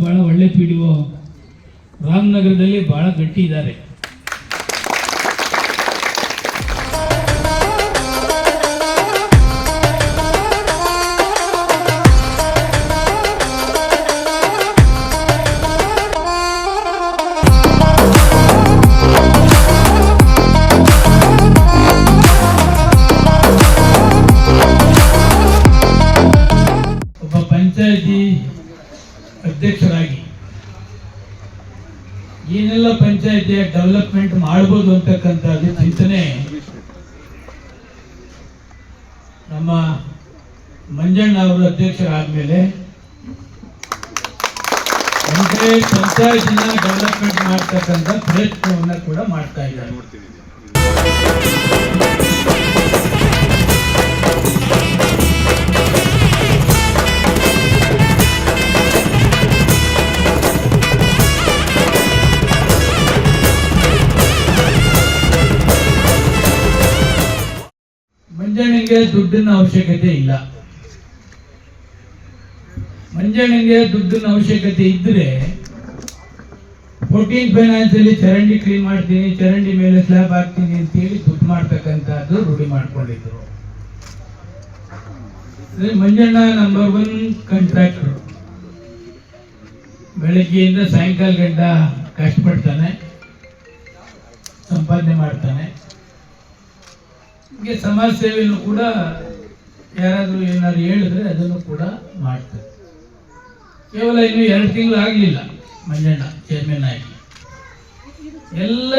ಭಾಳ ಒಳ್ಳೆ P D O. ರಾಮನಗರದಲ್ಲಿ ಭಾಳ ಗಟ್ಟಿ ಇದ್ದಾರೆ. ಅಧ್ಯಕ್ಷರಾಗಿ. ಏನೆಲ್ಲ ಪಂಚಾಯತಿಯ ಡೆವಲಪ್ಮೆಂಟ್ ಮಾಡ್ಬೋದು ಅಂತಕ್ಕಂಥದ್ದು ಚಿಂತನೆ. ನಮ್ಮ ಮಂಜಣ್ಣ ಅವರು ಅಧ್ಯಕ್ಷರಾದ್ಮೇಲೆ ಪಂಚಾಯತ್ ಪಂಚಾಯತಿನ ಡೆವಲಪ್ಮೆಂಟ್ ಮಾಡ್ತಕ್ಕಂಥ ಪ್ರಯತ್ನವನ್ನ ಕೂಡ ಮಾಡ್ತಾ ಇದ್ದಾರೆ. ಮಂಜಣ್ಣಂಗೆ ದುಡ್ಡಿನ ಅವಶ್ಯಕತೆ ಇಲ್ಲ. ಮಂಜಣ್ಣಿಗೆ ದುಡ್ಡಿನ ಅವಶ್ಯಕತೆ ಇದ್ರೆ ಫೋರ್ಟೀನ್ ಫೈನಾನ್ಸ್ ಅಲ್ಲಿ ಚರಂಡಿ ಕ್ಲೀನ್ ಮಾಡ್ತೀನಿ, ಚರಂಡಿ ಮೇಲೆ ಸ್ಲ್ಯಾಬ್ ಹಾಕ್ತೀನಿ ಅಂತ ಹೇಳಿ ದುಡ್ಡು ಮಾಡ್ತಕ್ಕಂಥದ್ದು ರೂಢಿ ಮಾಡ್ಕೊಂಡಿದ್ರು. ಮಂಜಣ್ಣ ನಂಬರ್ ಒನ್ ಕಾಂಟ್ರಾಕ್ಟರ್ ಬೆಳಗ್ಗೆಯಿಂದ ಸಾಯಂಕಾಲ ಗಂಟ ಕಷ್ಟಪಡ್ತಾನೆ, ಸಂಪಾದನೆ ಮಾಡ್ತಾನೆ. ಹೀಗೆ ಸಮಾಜ ಸೇವೆಯನ್ನು ಕೂಡ ಯಾರಾದರೂ ಏನಾದ್ರು ಹೇಳಿದ್ರೆ ಅದನ್ನು ಕೂಡ ಮಾಡ್ತಾರೆ. ಕೇವಲ ಇನ್ನು ಎರಡು ತಿಂಗಳು ಆಗಲಿಲ್ಲ ಮಂಜಣ್ಣ ಚೇರ್ಮನ್ ಆಗಿ. ಎಲ್ಲ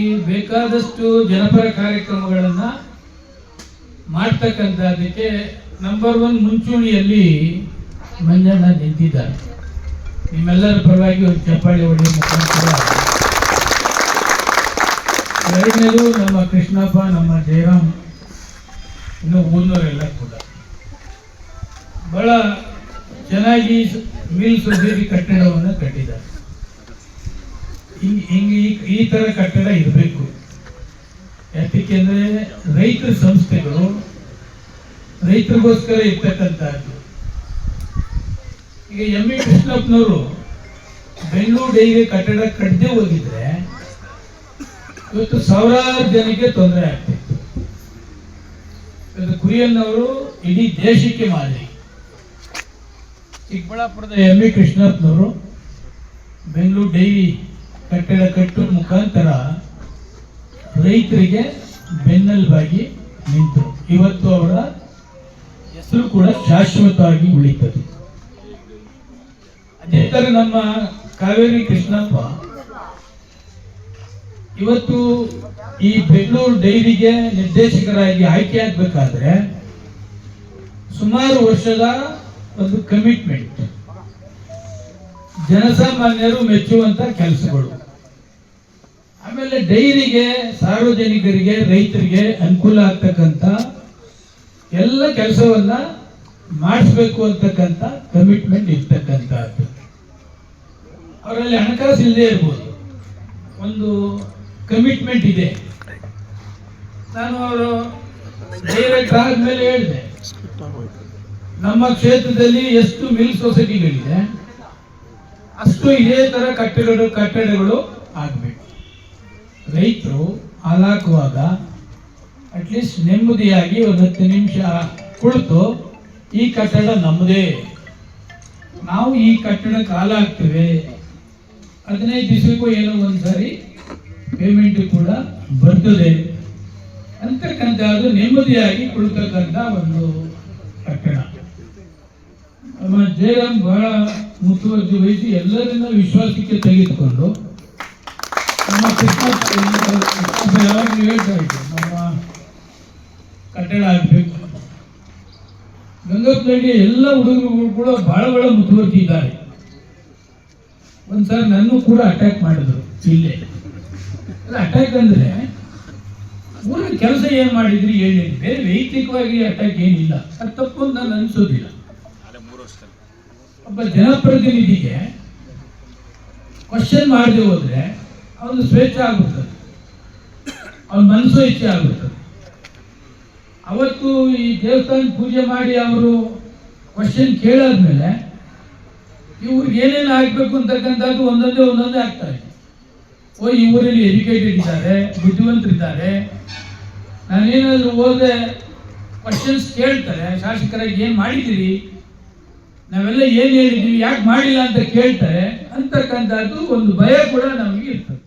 ಈ ಬೇಕಾದಷ್ಟು ಜನಪರ ಕಾರ್ಯಕ್ರಮಗಳನ್ನ ಮಾಡ್ತಕ್ಕಂಥದ್ದಕ್ಕೆ ನಂಬರ್ ಒನ್ ಮುಂಚೂಣಿಯಲ್ಲಿ ಮಂಜಣ್ಣ ನಿಂತಿದ್ದಾರೆ. ನಿಮ್ಮೆಲ್ಲರ ಪರವಾಗಿ ಒಂದು ಚಪ್ಪಾಳಿ ಹೊಡೆಯುವ ಮುಖಾಂತರ ಎರಡನೇದು ನಮ್ಮ ಕೃಷ್ಣಪ್ಪ, ನಮ್ಮ ಜಯರಾಮ್. ಇನ್ನು ಊರಿನವರೆಲ್ಲ ಕೂಡ. ಬಹಳ ಚೆನ್ನಾಗಿ ಮಿಲ್ ಸುದ್ದಿ ಕಟ್ಟಡವನ್ನು ಕಟ್ಟಿದ್ದಾರೆ. ಹಿಂಗ್ ಹಿಂಗೆ ಈ- ತರ ಕಟ್ಟಡ ಇರಬೇಕು. ಯಾಕೆಂದರೆ ರೈತರ ಸಂಸ್ಥೆಗಳು ರೈತರಿಗೋಸ್ಕರ ಇರ್ತಕ್ಕಂಥದ್ದು. ಈಗ ಎಂ ಎ ಕೃಷ್ಣಪ್ಪನವರು ಬೆಂಗಳೂರು ಡೈರಿ ಕಟ್ಟಡ ಕಟ್ಟದೆ ಹೋಗಿದ್ರೆ ಇವತ್ತು ಸಾವಿರಾರು ಜನಕ್ಕೆ ತೊಂದರೆ ಆಗ್ತಿತ್ತು. ಕುರಿಯನ್ನವರು ಇಡೀ ದೇಶಕ್ಕೆ ಮಾದರಿ ಚಿಕ್ಕಬಳ್ಳಾಪುರದ ಎಂ ವಿ ಕೃಷ್ಣಪ್ಪನವರು ಬೆಂಗಳೂರು ಡೈರಿ ಕಟ್ಟಡ ಕಟ್ಟು ಮುಖಾಂತರ ರೈತರಿಗೆ ಬೆನ್ನೆಲುಬಾಗಿ ನಿಂತರು. ಇವತ್ತು ಅವರ ಹೆಸರು ಕೂಡ ಶಾಶ್ವತವಾಗಿ ಉಳಿತದೆ. ಅದೇ ಥರ ನಮ್ಮ ಕಾವೇರಿ ಕೃಷ್ಣಪ್ಪ ಇವತ್ತು ಈ ಬೆಂಗಳೂರು ಡೈರಿಗೆ ನಿರ್ದೇಶಕರಾಗಿ ಆಯ್ಕೆ ಆಗ್ಬೇಕಾದ್ರೆ ಸುಮಾರು ವರ್ಷದ ಒಂದು ಕಮಿಟ್ಮೆಂಟ್ ಜನಸಾಮಾನ್ಯರು ಮೆಚ್ಚುವಂತ ಕೆಲಸಗಳು. ಆಮೇಲೆ ಡೈರಿಗೆ, ಸಾರ್ವಜನಿಕರಿಗೆ, ರೈತರಿಗೆ ಅನುಕೂಲ ಆಗ್ತಕ್ಕಂಥ ಎಲ್ಲ ಕೆಲಸವನ್ನ ಮಾಡಿಸ್ಬೇಕು ಅಂತಕ್ಕಂಥ ಕಮಿಟ್ಮೆಂಟ್ ಇರ್ತಕ್ಕಂಥದ್ದು. ಅವರಲ್ಲಿ ಹಣಕಾಸು ಇಲ್ಲದೆ ಇರ್ಬೋದು. ಒಂದು ಕಮಿಟ್ಮೆಂಟ್ ಇದೆ. ನಾನು ಅವರು ಡೈರೆಕ್ಟ್ ಆದ್ಮೇಲೆ ಹೇಳಿದೆ. ನಮ್ಮ ಕ್ಷೇತ್ರದಲ್ಲಿ ಎಷ್ಟು ಮಿಲ್ ಸೊಸೈಟಿಗಳಿದೆ ಅಷ್ಟು ಇದೇ ತರ ಕಟ್ಟಡಗಳು ಕಟ್ಟಡಗಳು ಆಗ್ಬೇಕು. ರೈತರು ಹಾಲಾಕುವಾಗ ಅಟ್ಲೀಸ್ಟ್ ನೆಮ್ಮದಿಯಾಗಿ ಒಂದು ಹತ್ತು ನಿಮಿಷ ಕುಳಿತು ಈ ಕಟ್ಟಡ ನಮ್ಮದೇ ನಾವು ಈ ಕಟ್ಟಡಕ್ಕೆ ಹಾಲಾಗ್ತೇವೆ ಹದಿನೈದು ದಿವಸಕ್ಕೂ ಏನೋ ಒಂದ್ಸಾರಿ ಪೇಮೆಂಟ್ ಕೂಡ ಬರ್ತದೆ. ಅಂತಕ್ಕಂಥ ಅದು ನೆಮ್ಮದಿಯಾಗಿ ಕುಳಿತಕ್ಕಂಥ ಒಂದು ಕಟ್ಟಡ. ನಮ್ಮ ಜಯರಾಮ್ ಬಹಳ ಮುತುವರ್ಜಿ ವಹಿಸಿ ಎಲ್ಲರನ್ನ ವಿಶ್ವಾಸಕ್ಕೆ ತೆಗೆದುಕೊಂಡು ನಮ್ಮ ಯಾವಾಗಲೂ ಹೇಳ್ತಾ ಇದ್ದೆ, ನಮ್ಮ ಕಟ್ಟಡ ಆಗಬೇಕು. ಗಂಗಪ್ಪನಹಳ್ಳಿ ಎಲ್ಲ ಹುಡುಗರುಗಳು ಕೂಡ ಬಹಳ ಬಹಳ ಮುತುವರ್ಜಿ ಇದ್ದಾರೆ. ಒಂದ್ಸಲ ನನ್ನ ಕೂಡ ಅಟ್ಯಾಕ್ ಮಾಡಿದ್ರು ಇಲ್ಲೇ. ಅಟ್ಯಾಕ್ ಅಂದ್ರೆ ಊರಿನ ಕೆಲಸ ಏನ್ ಮಾಡಿದ್ರಿ ಹೇಳಿ ಬೇರೆ ವೈಯಕ್ತಿಕವಾಗಿ ಅಟ್ಯಾಕ್ ಏನಿಲ್ಲ. ಅದು ತಪ್ಪು ಅಂತ ನಾನು ಅನ್ಸೋದಿಲ್ಲ. ಒಬ್ಬ ಜನಪ್ರತಿನಿಧಿಗೆ ಕ್ವಶನ್ ಮಾಡದೆ ಹೋದ್ರೆ ಅವನು ಸ್ವೇಚ್ಛೆ ಆಗುತ್ತದೆ ಅವನ ಮನಸ್ಸು ಇಚ್ಛೆ ಆಗುತ್ತದೆ ಅವತ್ತು ಈ ದೇವಸ್ಥಾನ ಪೂಜೆ ಮಾಡಿ ಅವರು ಕ್ವಶನ್ ಕೇಳಾದ್ಮೇಲೆ ಇವ್ರಿಗೆ ಏನೇನು ಆಗ್ಬೇಕು ಅಂತಕ್ಕಂಥದ್ದು ಒಂದೊಂದೇ ಒಂದೊಂದೇ ಆಗ್ತಾ ಇದೆ. ಓ, ಈ ಊರಲ್ಲಿ ಎಜುಕೇಟೆಡ್ ಇದ್ದಾರೆ, ಬುದ್ಧಿವಂತರಿದ್ದಾರೆ. ನಾನೇನಾದರೂ ಹೋದ್ರೆ ಕ್ವಶನ್ಸ್ ಕೇಳ್ತಾರೆ, ಶಾಸಕರಾಗಿ ಏನು ಮಾಡಿದ್ದೀರಿ? ನಾವೆಲ್ಲ ಏನು ಹೇಳಿದ್ದೀವಿ, ಯಾಕೆ ಮಾಡಿಲ್ಲ ಅಂತ ಕೇಳ್ತಾರೆ. ಅಂತಕ್ಕಂಥದ್ದು ಒಂದು ಭಯ ಕೂಡ ನಮಗೆ ಇರ್ತದೆ.